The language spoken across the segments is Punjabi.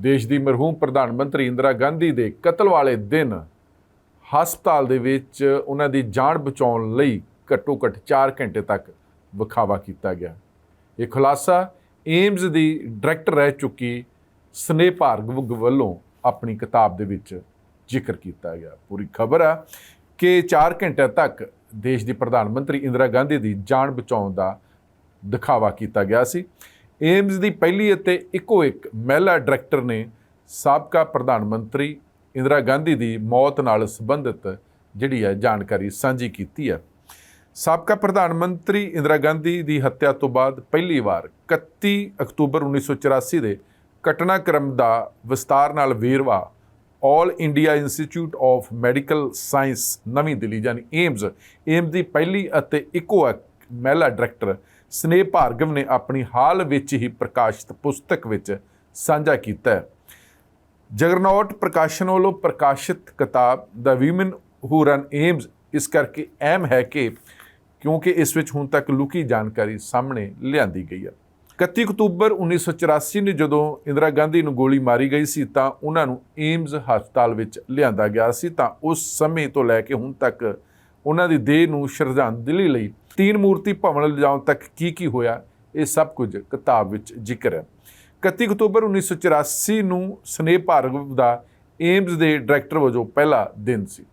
ਦੇਸ਼ ਦੀ ਮਰਹੂਮ ਪ੍ਰਧਾਨ ਮੰਤਰੀ ਇੰਦਰਾ ਗਾਂਧੀ ਦੇ ਕਤਲ ਵਾਲੇ ਦਿਨ ਹਸਪਤਾਲ ਦੇ ਵਿੱਚ ਉਹਨਾਂ ਦੀ ਜਾਨ ਬਚਾਉਣ ਲਈ ਘੱਟੋ ਘੱਟ 4 ਘੰਟੇ ਤੱਕ ਵਿਖਾਵਾ ਕੀਤਾ ਗਿਆ। ਇਹ ਖੁਲਾਸਾ ਏਮਜ਼ ਦੀ ਡਾਇਰੈਕਟਰ ਰਹਿ ਚੁੱਕੀ ਸਨੇਹ ਭਾਰਗਵ ਵੱਲੋਂ ਆਪਣੀ ਕਿਤਾਬ ਦੇ ਵਿੱਚ ਜ਼ਿਕਰ ਕੀਤਾ ਗਿਆ। ਪੂਰੀ ਖਬਰ ਆ ਕਿ 4 ਘੰਟੇ ਤੱਕ ਦੇਸ਼ ਦੀ ਪ੍ਰਧਾਨ ਮੰਤਰੀ ਇੰਦਰਾ ਗਾਂਧੀ ਦੀ ਜਾਨ ਬਚਾਉਣ ਦਾ ਦਿਖਾਵਾ ਕੀਤਾ ਗਿਆ ਸੀ। ਏਮਜ਼ ਦੀ ਪਹਿਲੀ ਅਤੇ ਇੱਕੋ ਇੱਕ ਮਹਿਲਾ ਡਾਇਰੈਕਟਰ ਨੇ ਸਾਬਕਾ ਪ੍ਰਧਾਨ ਮੰਤਰੀ ਇੰਦਰਾ ਗਾਂਧੀ ਦੀ ਮੌਤ ਨਾਲ ਸੰਬੰਧਿਤ ਜਿਹੜੀ ਹੈ ਜਾਣਕਾਰੀ ਸਾਂਝੀ ਕੀਤੀ ਹੈ। ਸਾਬਕਾ ਪ੍ਰਧਾਨ ਮੰਤਰੀ ਇੰਦਰਾ ਗਾਂਧੀ ਦੀ ਹੱਤਿਆ ਤੋਂ ਬਾਅਦ ਪਹਿਲੀ ਵਾਰ 31 ਅਕਤੂਬਰ 1984 ਦੇ ਘਟਨਾਕ੍ਰਮ ਦਾ ਵਿਸਤਾਰ ਨਾਲ ਵੇਰਵਾ All India Institute of Medical Science ਨਵੀਂ ਦਿੱਲੀ, ਯਾਨੀ ਏਮਜ਼ ਏਮਜ਼ ਦੀ ਪਹਿਲੀ ਅਤੇ ਇੱਕੋ ਇੱਕ ਮਹਿਲਾ ਡਾਇਰੈਕਟਰ ਸਨੇਹ ਭਾਰਗਵ ਨੇ ਆਪਣੀ ਹਾਲ ਵਿੱਚ ਹੀ ਪ੍ਰਕਾਸ਼ਿਤ ਪੁਸਤਕ ਵਿੱਚ ਸਾਂਝਾ ਕੀਤਾ ਹੈ। ਜਗਰਨੌਟ ਪ੍ਰਕਾਸ਼ਨ ਵੱਲੋਂ ਪ੍ਰਕਾਸ਼ਿਤ ਕਿਤਾਬ ਦਾ ਵੀਮਨ ਹੂ ਰਨ ਏਮਜ਼ ਇਸ ਕਰਕੇ ਅਹਿਮ ਹੈ ਕਿ ਕਿਉਂਕਿ ਇਸ ਵਿੱਚ ਹੁਣ ਤੱਕ ਲੁਕੀ ਜਾਣਕਾਰੀ ਸਾਹਮਣੇ ਲਿਆਂਦੀ ਗਈ ਹੈ। 31 ਅਕਤੂਬਰ 1984 ਨੂੰ ਜਦੋਂ ਇੰਦਰਾ ਗਾਂਧੀ ਨੂੰ ਗੋਲੀ ਮਾਰੀ ਗਈ ਸੀ ਤਾਂ ਉਹਨਾਂ ਨੂੰ ਏਮਜ਼ ਹਸਪਤਾਲ ਵਿੱਚ ਲਿਆਂਦਾ ਗਿਆ ਸੀ ਤਾਂ ਉਸ ਸਮੇਂ ਤੋਂ ਲੈ ਕੇ ਹੁਣ ਤੱਕ ਉਹਨਾਂ ਦੀ ਦੇਹ ਨੂੰ ਸ਼ਰਧਾਂਜਲੀ ਲਈ ਤੀਨ ਮੂਰਤੀ ਭਵਨ ਲਿਜਾਉਣ ਤੱਕ ਕੀ ਕੀ ਹੋਇਆ ਇਹ ਸਭ ਕੁਝ ਕਿਤਾਬ ਵਿੱਚ ਜ਼ਿਕਰ ਹੈ 31 ਅਕਤੂਬਰ 1984 ਨੂੰ ਸਨੇਹ ਭਾਰਗਵ ਦਾ ਏਮਜ਼ ਦੇ ਡਾਇਰੈਕਟਰ ਵਜੋਂ ਪਹਿਲਾ ਦਿਨ ਸੀ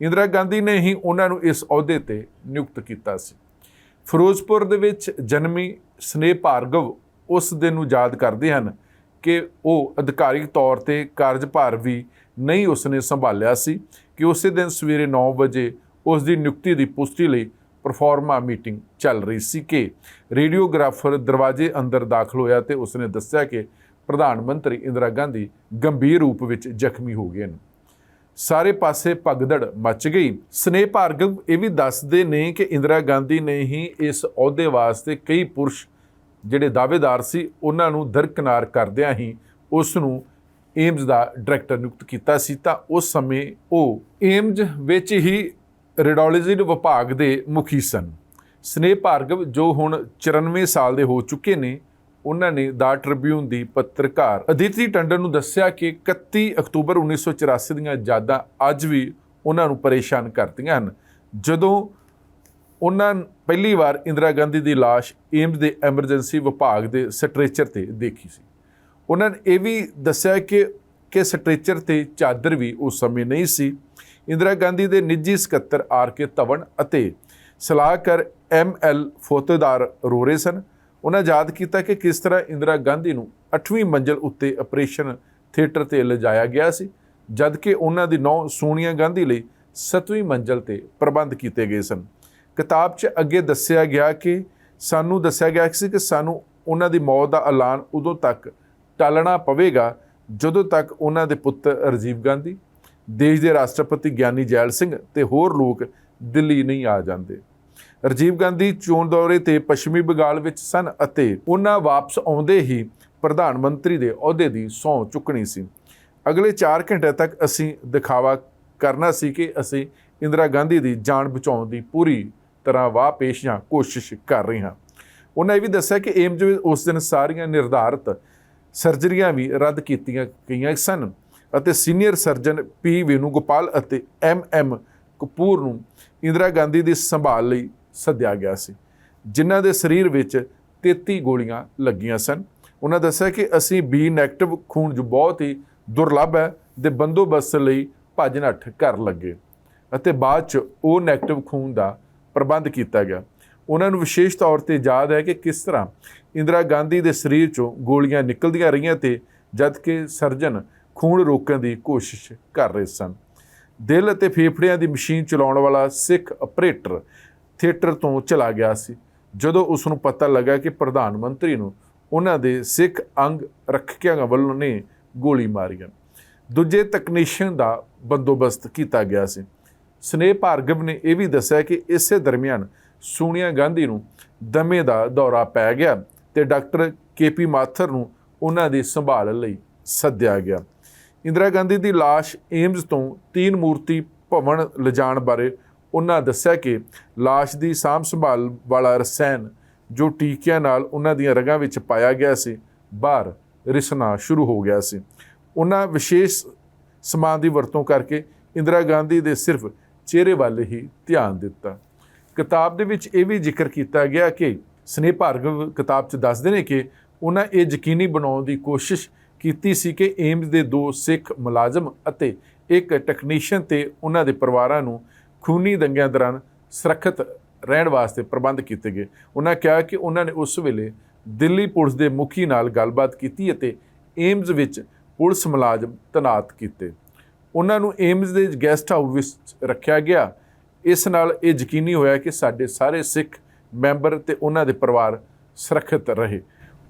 ਇੰਦਰਾ ਗਾਂਧੀ ਨੇ ਹੀ ਉਹਨਾਂ ਨੂੰ ਇਸ ਅਹੁਦੇ ਤੇ ਨਿਯੁਕਤ ਕੀਤਾ ਸੀ ਫਿਰੋਜ਼ਪੁਰ ਦੇ ਵਿੱਚ ਜਨਮੀ ਸਨੇਹ ਭਾਰਗਵ ਉਸ ਦਿਨ ਨੂੰ ਯਾਦ ਕਰਦੇ ਹਨ ਕਿ ਉਹ ਅਧਿਕਾਰਿਕ ਤੌਰ ਤੇ ਕਾਰਜਭਾਰ ਵੀ ਨਹੀਂ ਉਸਨੇ ਸੰਭਾਲਿਆ ਸੀ ਕਿ ਉਸੇ ਦਿਨ ਸਵੇਰੇ 9 ਵਜੇ ਉਸ ਦੀ ਨਿਯੁਕਤੀ ਦੀ ਪੁਸ਼ਟੀ ਲਈ ਪਰਫਾਰਮਾ ਮੀਟਿੰਗ ਚੱਲ ਰਹੀ ਸੀ ਕਿ ਰੇਡੀਓਗ੍ਰਾਫਰ ਦਰਵਾਜ਼ੇ ਅੰਦਰ ਦਾਖਲ ਹੋਇਆ ਤੇ ਉਸਨੇ ਦੱਸਿਆ ਕਿ ਪ੍ਰਧਾਨ ਮੰਤਰੀ ਇੰਦਰਾ ਗਾਂਧੀ ਗੰਭੀਰ ਰੂਪ ਵਿੱਚ ਜ਼ਖਮੀ ਹੋ ਗਏ ਨੇ ਸਾਰੇ ਪਾਸੇ ਭਗਦੜ ਮਚ ਗਈ। ਸਨੇਹ ਭਾਰਗਵ ਇਹ ਵੀ ਦੱਸਦੇ ਨੇ ਕਿ ਇੰਦਰਾ ਗਾਂਧੀ ਨੇ ਹੀ ਇਸ ਅਹੁਦੇ ਵਾਸਤੇ ਕਈ ਪੁਰਸ਼ ਜਿਹੜੇ ਦਾਅਵੇਦਾਰ ਸੀ, ਉਹਨਾਂ ਨੂੰ ਦਰਕਨਾਰ ਕਰਦਿਆਂ ਹੀ ਉਸ ਨੂੰ ਏਮਜ਼ ਦਾ ਡਾਇਰੈਕਟਰ ਨਿਯੁਕਤ ਕੀਤਾ ਸੀ। ਤਾਂ ਉਸ ਸਮੇਂ ਉਹ ਏਮਜ਼ ਵਿੱਚ ਹੀ ਰੇਡੋਲੋਜੀ ਵਿਭਾਗ ਦੇ ਮੁਖੀ ਸਨ। ਸਨੇਹ ਭਾਰਗਵ ਜੋ ਹੁਣ 94 ਸਾਲ ਦੇ ਹੋ ਚੁੱਕੇ ਨੇ, ਉਹਨਾਂ ਨੇ ਦਾ ਟ੍ਰਿਬਿਊਨ ਦੀ ਪੱਤਰਕਾਰ ਅਦਿਤੀ ਟੰਡਨ ਨੂੰ ਦੱਸਿਆ ਕਿ 31 ਅਕਤੂਬਰ 1984 ਦੀਆਂ ਯਾਦਾਂ ਅੱਜ ਵੀ ਉਹਨਾਂ ਨੂੰ ਪਰੇਸ਼ਾਨ ਕਰਦੀਆਂ ਹਨ। ਜਦੋਂ ਉਹਨਾਂ ਪਹਿਲੀ ਵਾਰ ਇੰਦਰਾ ਗਾਂਧੀ ਦੀ ਲਾਸ਼ ਏਮਜ਼ ਦੇ ਐਮਰਜੈਂਸੀ ਵਿਭਾਗ ਦੇ ਸਟ੍ਰੈਚਰ ਤੇ ਦੇਖੀ ਸੀ। ਉਹਨਾਂ ਨੇ ਇਹ ਵੀ ਦੱਸਿਆ ਕਿ ਕਿ ਸਟ੍ਰੈਚਰ ਤੇ ਚਾਦਰ ਵੀ ਉਸ ਸਮੇਂ ਨਹੀਂ ਸੀ। ਇੰਦਰਾ ਗਾਂਧੀ ਦੇ ਨਿੱਜੀ ਸਕੱਤਰ ਆਰ ਕੇ ਧਵਨ ਅਤੇ ਸਲਾਹਕਾਰ ਐਮ ਐਲ ਫੋਤੇਦਾਰ ਰੋਰੇ ਸਨ। ਉਹਨਾਂ ਯਾਦ ਕੀਤਾ ਕਿ ਕਿਸ ਤਰ੍ਹਾਂ ਇੰਦਰਾ ਗਾਂਧੀ ਨੂੰ 8ਵੀਂ ਮੰਜ਼ਲ ਉੱਤੇ ਆਪਰੇਸ਼ਨ ਥੀਏਟਰ ਤੇ ਲਿਜਾਇਆ ਗਿਆ ਸੀ ਜਦ ਕਿ ਉਹਨਾਂ ਦੀ ਨੌ ਸੋਨੀਆ ਗਾਂਧੀ ਲਈ 7ਵੀਂ ਮੰਜ਼ਲ ਤੇ ਪ੍ਰਬੰਧ ਕੀਤੇ ਗਏ ਸਨ। ਕਿਤਾਬ 'ਚ ਅੱਗੇ ਦੱਸਿਆ ਗਿਆ ਕਿ ਸਾਨੂੰ ਦੱਸਿਆ ਗਿਆ ਸੀ ਕਿ ਸਾਨੂੰ ਉਹਨਾਂ ਦੀ ਮੌਤ ਦਾ ਐਲਾਨ ਉਦੋਂ ਤੱਕ ਟਾਲਣਾ ਪਵੇਗਾ, ਜਦੋਂ ਤੱਕ ਉਹਨਾਂ ਦੇ ਪੁੱਤਰ ਰਾਜੀਵ ਗਾਂਧੀ ਦੇਸ਼ ਦੇ ਰਾਸ਼ਟਰਪਤੀ ਗਿਆਨੀ ਜੈਲ ਸਿੰਘ ਤੇ ਹੋਰ ਲੋਕ ਦਿੱਲੀ ਨਹੀਂ ਆ ਜਾਂਦੇ। ਰਾਜੀਵ ਗਾਂਧੀ ਚੋਣ ਦੌਰੇ ਤੇ ਪੱਛਮੀ ਬੰਗਾਲ ਵਿੱਚ ਸਨ ਅਤੇ ਉਹਨਾਂ ਵਾਪਸ ਆਉਂਦੇ ਹੀ ਪ੍ਰਧਾਨ ਮੰਤਰੀ ਦੇ ਅਹੁਦੇ ਦੀ ਸਹੁੰ ਚੁੱਕਣੀ ਸੀ। ਅਗਲੇ 4 ਘੰਟੇ ਤੱਕ ਅਸੀਂ ਦਿਖਾਵਾ ਕਰਨਾ ਸੀ ਕਿ ਅਸੀਂ ਇੰਦਰਾ ਗਾਂਧੀ ਦੀ ਜਾਨ ਬਚਾਉਣ ਦੀ ਪੂਰੀ ਤਰ੍ਹਾਂ ਵਾਹ ਪੇਸ਼ ਜਾਂ ਕੋਸ਼ਿਸ਼ ਕਰ ਰਹੇ ਹਾਂ। ਉਹਨਾਂ ਇਹ ਵੀ ਦੱਸਿਆ ਕਿ ਏਮਜ਼ ਵਿੱਚ ਉਸ ਦਿਨ ਸਾਰੀਆਂ ਨਿਰਧਾਰਤ ਸਰਜਰੀਆਂ ਵੀ ਰੱਦ ਕੀਤੀਆਂ ਗਈਆਂ ਸਨ। ਅਤੇ ਸੀਨੀਅਰ ਸਰਜਨ ਪੀ ਵੇਨੂਗੋਪਾਲ ਅਤੇ ਐਮ ਐਮ ਕਪੂਰ ਨੂੰ ਇੰਦਰਾ ਗਾਂਧੀ ਦੀ ਸੰਭਾਲ ਲਈ ਸੱਦਿਆ ਗਿਆ ਸੀ, ਜਿਨ੍ਹਾਂ ਦੇ ਸਰੀਰ ਵਿੱਚ 33 ਗੋਲੀਆਂ ਲੱਗੀਆਂ ਸਨ। ਉਹਨਾਂ ਦੱਸਿਆ ਕਿ ਅਸੀਂ ਬੀ ਨੈਗੇਟਿਵ ਖੂਨ ਜੋ ਬਹੁਤ ਹੀ ਦੁਰਲੱਭ ਹੈ, ਦੇ ਬੰਦੋਬਸਤ ਲਈ ਭੱਜ ਨੱਠ ਕਰ ਲੱਗੇ ਅਤੇ ਬਾਅਦ ਚ ਉਹ ਨੈਗੇਟਿਵ ਖੂਨ ਦਾ ਪ੍ਰਬੰਧ ਕੀਤਾ ਗਿਆ। ਉਹਨਾਂ ਨੂੰ ਵਿਸ਼ੇਸ਼ ਤੌਰ ਤੇ ਯਾਦ ਹੈ ਕਿ ਕਿਸ ਤਰ੍ਹਾਂ ਇੰਦਰਾ ਗਾਂਧੀ ਦੇ ਸਰੀਰ ਚੋਂ ਗੋਲੀਆਂ ਨਿਕਲਦੀਆਂ ਰਹੀਆਂ ਤੇ ਜਦ ਕਿ ਸਰਜਨ ਖੂਨ ਰੋਕਣ ਦੀ ਕੋਸ਼ਿਸ਼ ਕਰ ਰਹੇ ਸਨ। ਦਿਲ ਅਤੇ ਫੇਫੜਿਆਂ ਦੀ ਮਸ਼ੀਨ ਚਲਾਉਣ ਵਾਲਾ ਸਿੱਖ ਆਪਰੇਟਰ ਥੀਏਟਰ ਤੋਂ ਚਲਾ ਗਿਆ ਸੀ। ਜਦੋਂ ਉਸ ਨੂੰ ਪਤਾ ਲੱਗਾ ਕਿ ਪ੍ਰਧਾਨ ਮੰਤਰੀ ਨੂੰ ਉਹਨਾਂ ਦੇ ਸਿੱਖ ਅੰਗ ਰੱਖਿਆਆਂ ਵੱਲੋਂ ਨੇ ਗੋਲੀ ਮਾਰੀ ਦੂਜੇ ਤਕਨੀਸ਼ੀਅਨ ਦਾ ਬੰਦੋਬਸਤ ਕੀਤਾ ਗਿਆ ਸੀ। ਸਨੇਹ ਭਾਰਗਵ ਨੇ ਇਹ ਵੀ ਦੱਸਿਆ ਕਿ ਇਸੇ ਦਰਮਿਆਨ ਸੋਨੀਆ ਗਾਂਧੀ ਨੂੰ ਦਮੇ ਦਾ ਦੌਰਾ ਪੈ ਗਿਆ ਤੇ ਡਾਕਟਰ ਕੇਪੀ ਮਾਥਰ ਨੂੰ ਉਹਨਾਂ ਦੀ ਸੰਭਾਲ ਲਈ ਸੱਦਿਆ ਗਿਆ। ਇੰਦਰਾ ਗਾਂਧੀ ਦੀ ਲਾਸ਼ ਏਮਜ਼ ਤੋਂ ਤੀਨ ਮੂਰਤੀ ਭਵਨ ਲਿਜਾਣ ਬਾਰੇ ਉਹਨਾਂ ਦੱਸਿਆ ਕਿ ਲਾਸ਼ ਦੀ ਸਾਂਭ ਸੰਭਾਲ ਵਾਲਾ ਰਸਾਇਣ ਜੋ ਟੀਕਿਆਂ ਨਾਲ ਉਹਨਾਂ ਦੀਆਂ ਰਗਾਂ ਵਿੱਚ ਪਾਇਆ ਗਿਆ ਸੀ, ਬਾਹਰ ਰਿਸਣਾ ਸ਼ੁਰੂ ਹੋ ਗਿਆ ਸੀ। ਉਹਨਾਂ ਵਿਸ਼ੇਸ਼ ਸਮਾਨ ਦੀ ਵਰਤੋਂ ਕਰਕੇ ਇੰਦਰਾ ਗਾਂਧੀ ਦੇ ਸਿਰਫ ਚਿਹਰੇ ਵੱਲ ਹੀ ਧਿਆਨ ਦਿੱਤਾ। ਕਿਤਾਬ ਦੇ ਵਿੱਚ ਇਹ ਵੀ ਜ਼ਿਕਰ ਕੀਤਾ ਗਿਆ ਕਿ ਸਨੇਹ ਭਾਰਗਵ ਕਿਤਾਬ 'ਚ ਦੱਸਦੇ ਨੇ ਕਿ ਉਹਨਾਂ ਇਹ ਯਕੀਨੀ ਬਣਾਉਣ ਦੀ ਕੋਸ਼ਿਸ਼ ਕੀਤੀ ਸੀ ਕਿ ਏਮਜ਼ ਦੇ ਦੋ ਸਿੱਖ ਮੁਲਾਜ਼ਮ ਅਤੇ ਇੱਕ ਟੈਕਨੀਸ਼ੀਅਨ ਤੇ ਉਹਨਾਂ ਦੇ ਪਰਿਵਾਰਾਂ ਨੂੰ ਖੂਨੀ ਦੰਗਿਆਂ ਦੌਰਾਨ ਸੁਰੱਖਿਅਤ ਰਹਿਣ ਵਾਸਤੇ ਪ੍ਰਬੰਧ ਕੀਤੇ ਗਏ। ਉਹਨਾਂ ਕਿਹਾ ਕਿ ਉਹਨਾਂ ਨੇ ਉਸ ਵੇਲੇ ਦਿੱਲੀ ਪੁਲਿਸ ਦੇ ਮੁਖੀ ਨਾਲ ਗੱਲਬਾਤ ਕੀਤੀ ਅਤੇ ਏਮਜ਼ ਵਿੱਚ ਪੁਲਿਸ ਮੁਲਾਜ਼ਮ ਤੈਨਾਤ ਕੀਤੇ। ਉਹਨਾਂ ਨੂੰ ਏਮਜ਼ ਦੇ ਗੈਸਟ ਹਾਊਸ ਵਿੱਚ ਰੱਖਿਆ ਗਿਆ। ਇਸ ਨਾਲ ਇਹ ਯਕੀਨੀ ਹੋਇਆ ਕਿ ਸਾਡੇ ਸਾਰੇ ਸਿੱਖ ਮੈਂਬਰ ਤੇ ਉਹਨਾਂ ਦੇ ਪਰਿਵਾਰ ਸੁਰੱਖਿਅਤ ਰਹੇ।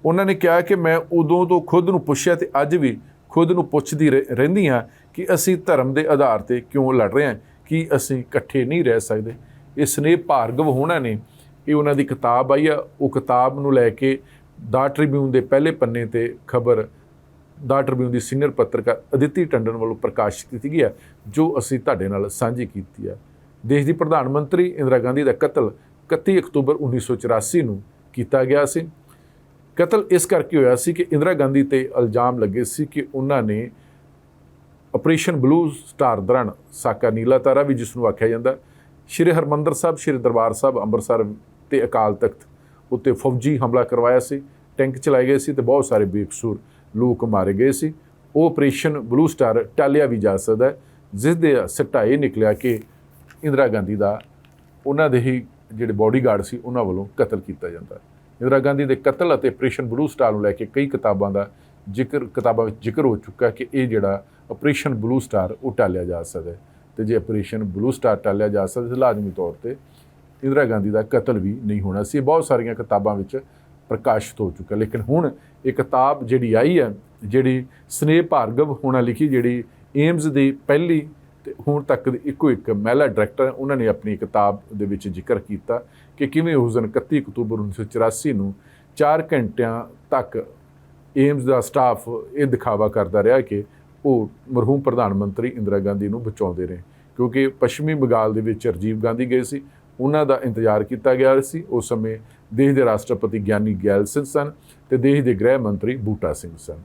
ਉਹਨਾਂ ਨੇ ਕਿਹਾ ਕਿ ਮੈਂ ਉਦੋਂ ਤੋਂ ਖੁਦ ਨੂੰ ਪੁੱਛਿਆ ਤੇ ਅੱਜ ਵੀ ਖੁਦ ਨੂੰ ਪੁੱਛਦੀ ਰਹਿ- ਰਹਿੰਦੀ ਹਾਂ ਕਿ ਅਸੀਂ ਧਰਮ ਦੇ ਆਧਾਰ ਤੇ ਕਿਉਂ ਲੜ ਰਹੇ ਹਾਂ, ਕਿ ਅਸੀਂ ਇਕੱਠੇ ਨਹੀਂ ਰਹਿ ਸਕਦੇ। ਇਹ ਸਨੇਹ ਭਾਰਗਵ ਹੋਣਾ ਨੇ ਇਹ ਉਹਨਾਂ ਦੀ ਕਿਤਾਬ ਆਈ ਆ, ਉਹ ਕਿਤਾਬ ਨੂੰ ਲੈ ਕੇ ਦਾ ਟ੍ਰਿਬਿਊਨ ਦੇ ਪਹਿਲੇ ਪੰਨੇ ਤੇ ਖਬਰ ਦਾ ਟ੍ਰਿਬਿਊਨ ਦੀ ਸੀਨੀਅਰ ਪੱਤਰਕਾਰ ਅਦਿੱਤੀ ਟੰਡਨ ਵੱਲੋਂ ਪ੍ਰਕਾਸ਼ਿਤ ਕੀਤੀ ਗਈ ਹੈ ਜੋ ਅਸੀਂ ਤੁਹਾਡੇ ਨਾਲ ਸਾਂਝੀ ਕੀਤੀ ਹੈ ਦੇਸ਼ ਦੀ ਪ੍ਰਧਾਨ ਮੰਤਰੀ ਇੰਦਰਾ ਗਾਂਧੀ ਦਾ ਕਤਲ 31 ਅਕਤੂਬਰ 1984 ਨੂੰ ਕੀਤਾ ਗਿਆ ਸੀ। ਕਤਲ ਇਸ ਕਰਕੇ ਹੋਇਆ ਸੀ ਕਿ ਇੰਦਰਾ ਗਾਂਧੀ ਤੇ ਇਲਜ਼ਾਮ ਲੱਗੇ ਸੀ ਕਿ ਉਹਨਾਂ ਨੇ ਆਪਰੇਸ਼ਨ ਬਲੂ ਸਟਾਰ ਦੌਰਾਨ ਸਾਕਾ ਨੀਲਾ ਤਾਰਾ ਵੀ ਜਿਸ ਨੂੰ ਆਖਿਆ ਜਾਂਦਾ, ਸ਼੍ਰੀ ਹਰਮੰਦਰ ਸਾਹਿਬ, ਸ਼੍ਰੀ ਦਰਬਾਰ ਸਾਹਿਬ, ਅੰਮ੍ਰਿਤਸਰ ਤੇ ਅਕਾਲ ਤਖਤ ਉੱਤੇ ਫੌਜੀ ਹਮਲਾ ਕਰਵਾਇਆ ਸੀ, ਟੈਂਕ ਚਲਾਏ ਗਏ ਸੀ ਤੇ ਬਹੁਤ ਸਾਰੇ ਬੇਕਸੂਰ ਲੋਕ ਮਾਰੇ ਗਏ ਸੀ। ਉਹ ਆਪਰੇਸ਼ਨ ਬਲੂ ਸਟਾਰ ਟਾਲਿਆ ਵੀ ਜਾ ਸਕਦਾ ਹੈ, ਜਿਸ ਦੇ ਸਿੱਟਾ ਇਹ ਨਿਕਲਿਆ ਕਿ ਇੰਦਰਾ ਗਾਂਧੀ ਦਾ ਉਹਨਾਂ ਦੇ ਹੀ ਜਿਹੜੇ ਬਾਡੀਗਾਰਡ ਸੀ, ਉਹਨਾਂ ਵੱਲੋਂ ਕਤਲ ਕੀਤਾ ਜਾਂਦਾ ਹੈ। ਇੰਦਰਾ ਗਾਂਧੀ ਦੇ ਕਤਲ ਅਤੇ ਆਪਰੇਸ਼ਨ ਬਲੂ ਸਟਾਰ ਨੂੰ ਲੈ ਕੇ ਕਈ ਕਿਤਾਬਾਂ ਦਾ ਜ਼ਿਕਰ, ਕਿਤਾਬਾਂ ਵਿੱਚ ਜ਼ਿਕਰ ਹੋ ਚੁੱਕਾ ਕਿ ਇਹ ਜਿਹੜਾ ਆਪਰੇਸ਼ਨ ਬਲੂ ਸਟਾਰ ਉਹ ਟਾਲਿਆ ਜਾ ਸਕਦਾ ਹੈ ਤੇ ਜੇ ਆਪਰੇਸ਼ਨ ਬਲੂ ਸਟਾਰ ਟਾਲਿਆ ਜਾ ਸਕਦਾ ਤਾਂ ਲਾਜ਼ਮੀ ਤੌਰ ਤੇ ਇੰਦਰਾ ਗਾਂਧੀ ਦਾ ਕਤਲ ਵੀ ਨਹੀਂ ਹੋਣਾ ਸੀ। ਇਹ ਬਹੁਤ ਸਾਰੀਆਂ ਕਿਤਾਬਾਂ ਵਿੱਚ ਪ੍ਰਕਾਸ਼ਿਤ ਹੋ ਚੁੱਕਾ ਲੇਕਿਨ ਹੁਣ ਇਹ ਕਿਤਾਬ ਜਿਹੜੀ ਆਈ ਹੈ, ਜਿਹੜੀ ਸਨੇਹ ਭਾਰਗਵ ਹੋਣਾ ਲਿਖੀ ਜਿਹੜੀ ਏਮਜ਼ ਦੀ ਪਹਿਲੀ ਤੇ ਹੁਣ ਤੱਕ ਦੀ ਇੱਕੋ ਇੱਕ ਮਹਿਲਾ ਡਾਇਰੈਕਟਰ ਹੈ, ਉਹਨਾਂ ਨੇ ਆਪਣੀ ਕਿਤਾਬ ਦੇ ਵਿੱਚ ਜ਼ਿਕਰ ਕੀਤਾ ਕਿ ਕਿਵੇਂ ਉਸ ਦਿਨ 31 ਅਕਤੂਬਰ 1984 ਨੂੰ 4 ਘੰਟਿਆਂ ਤੱਕ ਏਮਸ ਦਾ ਸਟਾਫ ਇਹ ਦਿਖਾਵਾ ਕਰਦਾ ਰਿਹਾ ਕਿ ਉਹ ਮਰਹੂਮ ਪ੍ਰਧਾਨ ਮੰਤਰੀ ਇੰਦਰਾ ਗਾਂਧੀ ਨੂੰ ਬਚਾਉਂਦੇ ਰਹੇ ਕਿਉਂਕਿ ਪੱਛਮੀ ਬੰਗਾਲ ਦੇ ਵਿੱਚ ਰਾਜੀਵ ਗਾਂਧੀ ਗਏ ਸੀ ਉਹਨਾਂ ਦਾ ਇੰਤਜ਼ਾਰ ਕੀਤਾ ਗਿਆ ਸੀ। ਉਸ ਸਮੇਂ ਦੇਸ਼ ਦੇ ਰਾਸ਼ਟਰਪਤੀ ਗਿਆਨੀ ਗੈਲ ਸਿੰਘ ਸਨ ਤੇ ਦੇਸ਼ ਦੇ ਗ੍ਰਹਿ ਮੰਤਰੀ ਬੂਟਾ ਸਿੰਘ ਸਨ।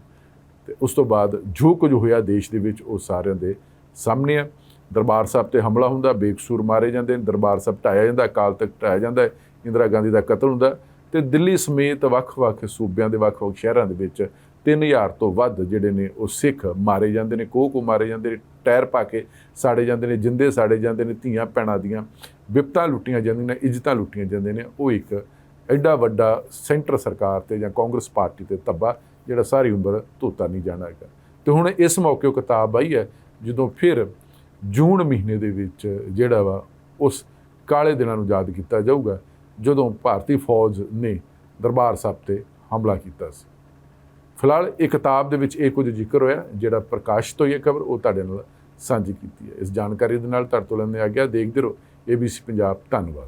ਤੇ ਉਸ ਤੋਂ ਬਾਅਦ ਜੋ ਕੁਝ ਹੋਇਆ ਦੇਸ਼ ਦੇ ਵਿੱਚ ਉਹ ਸਾਰਿਆਂ ਦੇ ਸਾਹਮਣੇ ਆ। ਦਰਬਾਰ ਸਾਹਿਬ ਤੇ ਹਮਲਾ ਹੁੰਦਾ ਬੇਕਸੂਰ ਮਾਰੇ ਜਾਂਦੇ ਨੇ ਦਰਬਾਰ ਸਾਹਿਬ ਢਾਇਆ ਜਾਂਦਾ ਅਕਾਲ ਤਖਤ ਢਾਇਆ ਜਾਂਦਾ ਹੈ, ਇੰਦਰਾ ਗਾਂਧੀ ਦਾ ਕਤਲ ਹੁੰਦਾ ਤੇ ਦਿੱਲੀ ਸਮੇਤ ਵੱਖ-ਵੱਖ ਸੂਬਿਆਂ ਦੇ ਵੱਖ-ਵੱਖ ਸ਼ਹਿਰਾਂ ਦੇ ਵਿੱਚ 3000 ਤੋਂ ਵੱਧ ਜਿਹੜੇ ਨੇ ਉਹ ਸਿੱਖ ਮਾਰੇ ਜਾਂਦੇ ਨੇ ਕੋਹ ਕੋ ਮਾਰੇ ਜਾਂਦੇ ਨੇ ਟਾਇਰ ਪਾ ਕੇ ਸਾੜੇ ਜਾਂਦੇ ਨੇ ਜਿੰਦੇ ਸਾੜੇ ਜਾਂਦੇ ਨੇ ਧੀਆਂ ਭੈਣਾਂ ਦੀਆਂ ਵਿਪਤਾ ਲੁੱਟੀਆਂ ਜਾਂਦੀਆਂ ਨੇ ਇੱਜ਼ਤਾਂ ਲੁੱਟੀਆਂ ਜਾਂਦੀਆਂ ਨੇ ਉਹ ਇੱਕ ਐਡਾ ਵੱਡਾ ਸੈਂਟਰ ਸਰਕਾਰ ਤੇ ਜਾਂ ਕਾਂਗਰਸ ਪਾਰਟੀ ਤੇ ਧੱਬਾ ਜਿਹੜਾ ਸਾਰੀ ਉਮਰ ਧੋਤਾ ਨਹੀਂ ਜਾਣਾ ਹੈਗਾ। ਤੇ ਹੁਣ ਇਸ ਮੌਕੇ ਉਹ ਕਿਤਾਬ ਆਈ ਹੈ ਜਦੋਂ ਫਿਰ ਜੂਨ ਮਹੀਨੇ ਦੇ ਵਿੱਚ ਜਿਹੜਾ ਵਾ, ਉਸ ਕਾਲੇ ਦਿਨਾਂ ਨੂੰ ਯਾਦ ਕੀਤਾ ਜਾਊਗਾ, ਜਦੋਂ ਭਾਰਤੀ ਫੌਜ ਨੇ ਦਰਬਾਰ ਸਾਹਿਬ ਤੇ ਹਮਲਾ ਕੀਤਾ ਸੀ। ਫਿਲਹਾਲ ਇਹ ਕਿਤਾਬ ਦੇ ਵਿੱਚ ਇਹ ਕੁਝ ਜ਼ਿਕਰ ਹੋਇਆ, ਜਿਹੜਾ ਪ੍ਰਕਾਸ਼ਿਤ ਹੋਈ ਹੈ ਖਬਰ, ਉਹ ਤੁਹਾਡੇ ਨਾਲ ਸਾਂਝੀ ਕੀਤੀ ਹੈ। ਇਸ ਜਾਣਕਾਰੀ ਦੇ ਨਾਲ ਤੁਹਾਡੇ ਤੋਂ ਲੈਂਦੇ ਆ ਗਿਆ, ਦੇਖਦੇ ਰਹੋ। ABC ਪੰਜਾਬ ਧੰਨਵਾਦ।